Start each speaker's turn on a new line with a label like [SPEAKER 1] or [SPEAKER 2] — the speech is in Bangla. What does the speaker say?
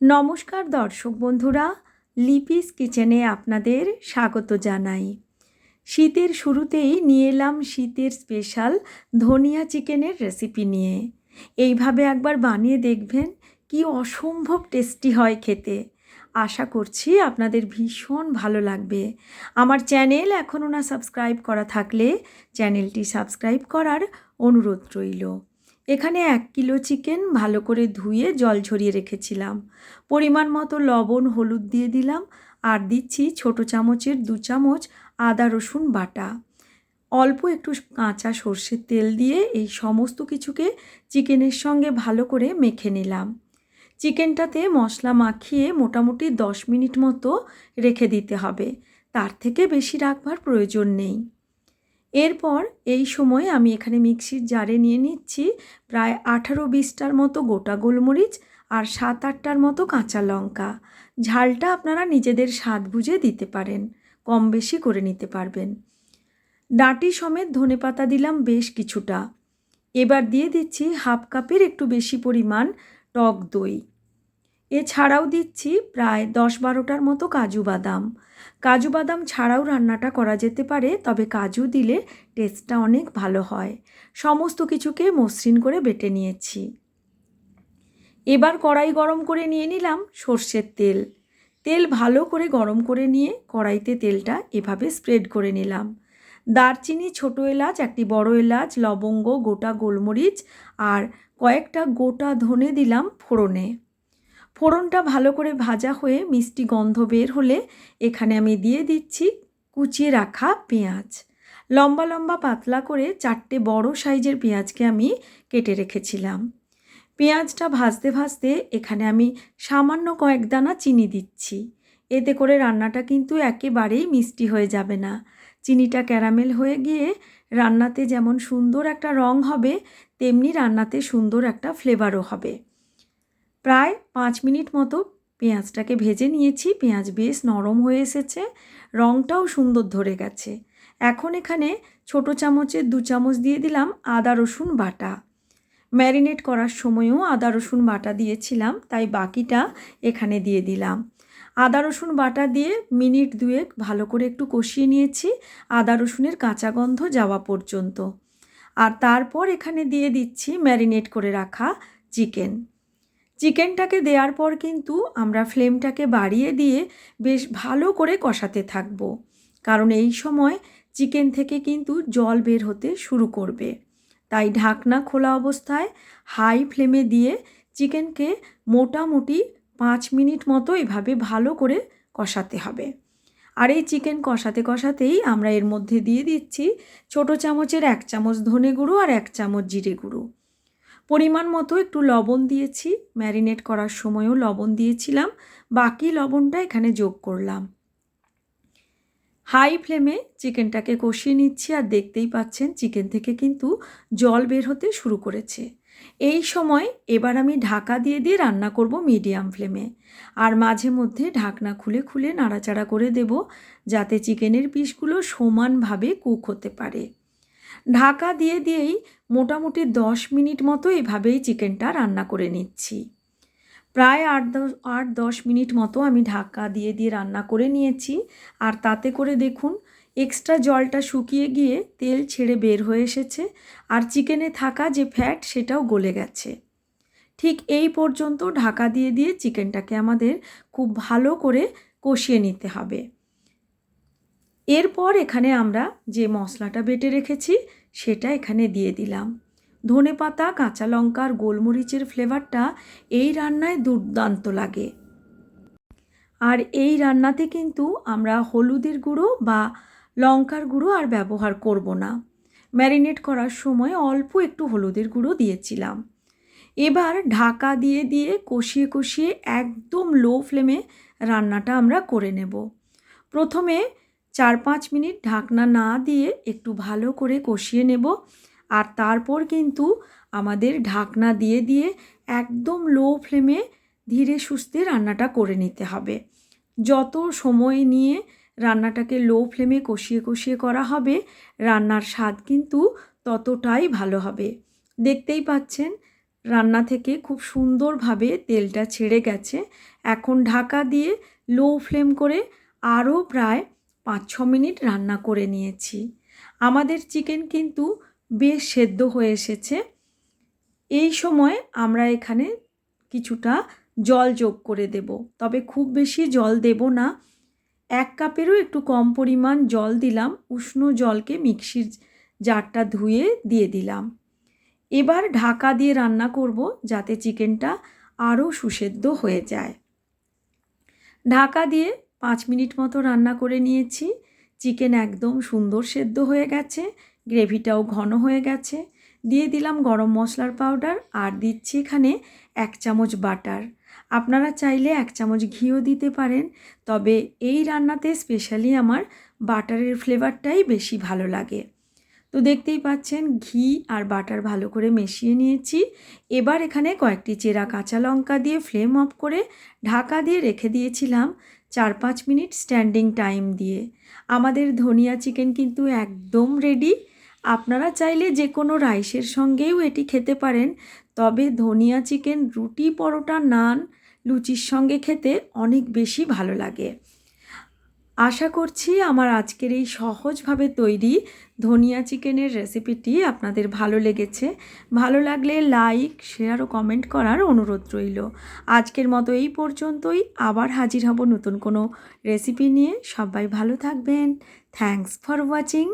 [SPEAKER 1] নমস্কার দর্শক বন্ধুরা, লিপিস কিচেনে আপনাদের স্বাগত জানাই। শীতের শুরুতেই নিয়ে এলাম শীতের স্পেশাল ধনিয়া চিকেনের রেসিপি নিয়ে। এইভাবে একবার বানিয়ে দেখবেন কি অসম্ভব টেস্টি হয় খেতে। আশা করছি আপনাদের ভীষণ ভালো লাগবে। আমার চ্যানেল এখনও না সাবস্ক্রাইব করা থাকলে চ্যানেলটি সাবস্ক্রাইব করার অনুরোধ রইল। এখানে এক কিলো চিকেন ভালো করে ধুয়ে জল ঝরিয়ে রেখেছিলাম। পরিমাণ মতো লবণ, হলুদ দিয়ে দিলাম আর দিচ্ছি ছোট চামচের দু চামচ আদা, রসুন বাটা। অল্প একটু কাঁচা সর্ষের তেল দিয়ে এই সমস্ত কিছুকে চিকেনের সঙ্গে ভালো করে মেখে নিলাম। চিকেনটাতে মশলা মাখিয়ে মোটামুটি দশ মিনিট মতো রেখে দিতে হবে। তার থেকে বেশি রাখবার প্রয়োজন নেই। এরপর এই সময় আমি এখানে মিক্সির জারে নিয়ে নিচ্ছি প্রায় আঠারো বিশটার মতো গোটা গোলমরিচ আর সাত আটটার মতো কাঁচা লঙ্কা। ঝালটা আপনারা নিজেদের স্বাদ বুঝে দিতে পারেন, কম বেশি করে নিতে পারবেন। ডাঁটি সমেত ধনে পাতা দিলাম বেশ কিছুটা। এবার দিয়ে দিচ্ছি হাফ কাপের একটু বেশি পরিমাণ টক দই। এছাড়াও দিচ্ছি প্রায় দশ বারোটার মতো কাজু বাদাম। কাজু বাদাম ছাড়াও রান্নাটা করা যেতে পারে, তবে কাজু দিলে টেস্টটা অনেক ভালো হয়। সমস্ত কিছুকে মসৃণ করে বেটে নিয়েছি। এবার কড়াই গরম করে নিয়ে নিলাম সর্ষের তেল। তেল ভালো করে গরম করে নিয়ে কড়াইতে তেলটা এভাবে স্প্রেড করে নিলাম। দারচিনি, ছোট এলাচ, একটি বড় এলাচ, লবঙ্গ, গোটা গোলমরিচ আর কয়েকটা গোটা ধনে দিলাম ফোড়নে। ফোড়নটা ভালো করে ভাজা হয়ে মিষ্টি গন্ধ বের হলে এখানে আমি দিয়ে দিচ্ছি কুচিয়ে রাখা পেঁয়াজ। লম্বা লম্বা পাতলা করে চারটে বড় সাইজের পেঁয়াজকে আমি কেটে রেখেছিলাম। পেঁয়াজটা ভাজতে ভাজতে এখানে আমি সামান্য কয়েক দানা চিনি দিচ্ছি। এতে করে রান্নাটা কিন্তু একেবারেই মিষ্টি হয়ে যাবে না। চিনিটা ক্যারামেল হয়ে গিয়ে রান্নাতে যেমন সুন্দর একটা রং হবে, তেমনি রান্নাতে সুন্দর একটা ফ্লেভারও হবে। প্রায় পাঁচ মিনিট মতো পেঁয়াজটাকে ভেজে নিয়েছি। পেঁয়াজ বেশ নরম হয়ে এসেছে। রঙটাও সুন্দর ধরে গেছে। এখন এখানে ছোট চামচের দু চামচ দিয়ে দিলাম আদা, রসুন বাটা। ম্যারিনেট করার সময়ও আদা, রসুন বাটা দিয়েছিলাম, তাই বাকিটা এখানে দিয়ে দিলাম। আদা, রসুন বাটা দিয়ে মিনিট দুয়েক ভালো করে একটু কষিয়ে নিয়েছি, আদা, রসুনের কাঁচা গন্ধ যাওয়া পর্যন্ত। আর তারপর এখানে দিয়ে দিচ্ছি ম্যারিনেট করে রাখা চিকেন। চিকেনটাকে দেওয়ার পর কিন্তু আমরা ফ্লেমটাকে বাড়িয়ে দিয়ে বেশ ভালো করে কষাতে থাকব। কারণ এই সময় চিকেন থেকে কিন্তু জল বের হতে শুরু করবে। তাই ঢাকনা খোলা অবস্থায় হাই ফ্লেমে দিয়ে চিকেনকে মোটামুটি পাঁচ মিনিট মতো এভাবে ভালো করে কষাতে হবে। আর এই চিকেন কষাতে কষাতেই আমরা এর মধ্যে দিয়ে দিচ্ছি ছোটো চামচের এক চামচ ধনে গুঁড়ো আর এক চামচ জিরে গুঁড়ো। পরিমাণ মতো একটু লবণ দিয়েছি, ম্যারিনেট করার সময়ও লবণ দিয়েছিলাম, বাকি লবণটা এখানে যোগ করলাম। হাই ফ্লেমে চিকেনটাকে কষিয়ে নিচ্ছি আর দেখতেই পাচ্ছেন চিকেন থেকে কিন্তু জল বের হতে শুরু করেছে। এই সময় এবার আমি ঢাকা দিয়ে দিয়ে রান্না করব মিডিয়াম ফ্লেমে আর মাঝে মধ্যে ঢাকনা খুলে খুলে নাড়াচাড়া করে দেব যাতে চিকেনের পিসগুলো সমানভাবে কুক হতে পারে। ঢাকা দিয়ে দিয়েই মোটামুটি দশ মিনিট মতো এভাবেই চিকেনটা রান্না করে নিচ্ছি। প্রায় আট দশ আট দশ মিনিট মতো আমি ঢাকা দিয়ে দিয়ে রান্না করে নিয়েছি। আর তাতে করে দেখুন, এক্সট্রা জলটা শুকিয়ে গিয়ে তেল ছেড়ে বের হয়ে এসেছে আর চিকেনে থাকা যে ফ্যাট সেটাও গলে গেছে। ঠিক এই পর্যন্ত ঢাকা দিয়ে দিয়ে চিকেনটাকে আমাদের খুব ভালো করে কষিয়ে নিতে হবে। এরপর এখানে আমরা যে মশলাটা বেটে রেখেছি, সেটা এখানে দিয়ে দিলাম। ধনে পাতা, কাঁচা লঙ্কা আর গোলমরিচের ফ্লেভারটা এই রান্নায় দুর্দান্ত লাগে। আর এই রান্নাতে কিন্তু আমরা হলুদের গুঁড়ো বা লঙ্কার গুঁড়ো আর ব্যবহার করব না। ম্যারিনেট করার সময় অল্প একটু হলুদের গুঁড়ো দিয়েছিলাম। এবার ঢাকা দিয়ে দিয়ে কষিয়ে কষিয়ে একদম লো ফ্লেমে রান্নাটা আমরা করে নেব। প্রথমে চার পাঁচ মিনিট ঢাকনা না দিয়ে একটু ভালো করে কষিয়ে নেব। আর তারপর কিন্তু আমাদের ঢাকনা দিয়ে দিয়ে একদম লো ফ্লেমে ধীরে সুস্থে রান্নাটা করে নিতে হবে। যত সময় নিয়ে রান্নাটাকে লো ফ্লেমে কষিয়ে কষিয়ে করা হবে, রান্নার স্বাদ কিন্তু ততটাই ভালো হবে। দেখতেই পাচ্ছেন, রান্না থেকে খুব সুন্দরভাবে তেলটা ছেড়ে গেছে। এখন ঢাকা দিয়ে লো ফ্লেম করে আরও প্রায় পাঁচ ছ মিনিট রান্না করে নিয়েছি। আমাদের চিকেন কিন্তু বেশ সেদ্ধ হয়ে এসেছে। এই সময় আমরা এখানে কিছুটা জল যোগ করে দেব। তবে খুব বেশি জল দেব না। এক কাপেরও একটু কম পরিমাণ জল দিলাম। উষ্ণ জলকে মিক্সির জারটা ধুয়ে দিয়ে দিলাম। এবার ঢাকা দিয়ে রান্না করব যাতে চিকেনটা আরও সুসেদ্ধ হয়ে যায়। ঢাকা দিয়ে পাঁচ মিনিট মতো রান্না করে নিয়েছি। চিকেন একদম সুন্দর সেদ্ধ হয়ে গেছে, গ্রেভিটাও ঘন হয়ে গেছে। দিয়ে দিলাম গরম মশলার পাউডার আর দিচ্ছি এখানে এক চামচ বাটার। আপনারা চাইলে এক চামচ ঘিও দিতে পারেন, তবে এই রান্নাতে স্পেশালি আমার বাটারের ফ্লেভারটাই বেশি ভালো লাগে। তো দেখতেই পাচ্ছেন, ঘি আর বাটার ভালো করে মিশিয়ে নিয়েছি। এবার এখানে কয়েকটি চেরা কাঁচা লঙ্কা দিয়ে ফ্লেম অফ করে ঢাকা দিয়ে রেখে দিয়েছিলাম চার পাঁচ মিনিট স্ট্যান্ডিং টাইম দিয়ে। আমাদের ধনিয়া চিকেন কিন্তু একদম রেডি আপনারা চাইলে যে কোনো রাইসের সঙ্গেও এটি খেতে পারেন, তবে ধনিয়া চিকেন রুটি, পরোটা, নান, লুচির সঙ্গে খেতে অনেক বেশি ভালো লাগে। আশা করছি আমার আজকের এই সহজভাবে তৈরি ধনিয়া চিকেনের রেসিপিটি আপনাদের ভালো লেগেছে। ভালো লাগলে লাইক, শেয়ার ও কমেন্ট করার অনুরোধ রইল। আজকের মতো এই পর্যন্তই। আবার হাজির হব নতুন কোনো রেসিপি নিয়ে। সবাই ভালো থাকবেন। Thanks for watching.